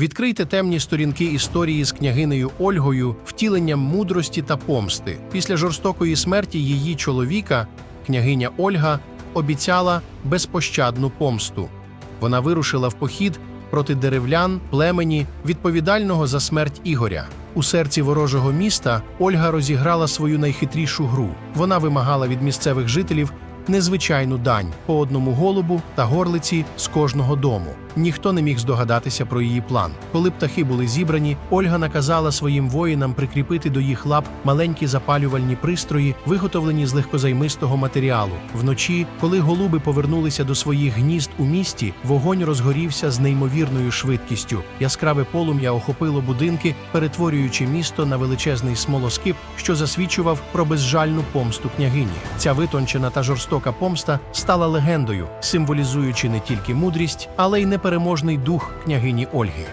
Відкрийте темні сторінки історії з княгинею Ольгою, втіленням мудрості та помсти. Після жорстокої смерті її чоловіка, княгиня Ольга, обіцяла безпощадну помсту. Вона вирушила в похід проти деревлян, племені, відповідального за смерть Ігоря. У серці ворожого міста Ольга розіграла свою найхитрішу гру. Вона вимагала від місцевих жителів незвичайну дань по одному голубу та горлиці з кожного дому. Ніхто не міг здогадатися про її план. Коли птахи були зібрані, Ольга наказала своїм воїнам прикріпити до їх лап маленькі запалювальні пристрої, виготовлені з легкозаймистого матеріалу. Вночі, коли голуби повернулися до своїх гнізд у місті, вогонь розгорівся з неймовірною швидкістю. Яскраве полум'я охопило будинки, перетворюючи місто на величезний смолоскип, що засвідчував про безжальну помсту княгині. Ця витончена та жорстока помста стала легендою, символізуючи не тільки мудрість, але й непереможний дух княгині Ольги.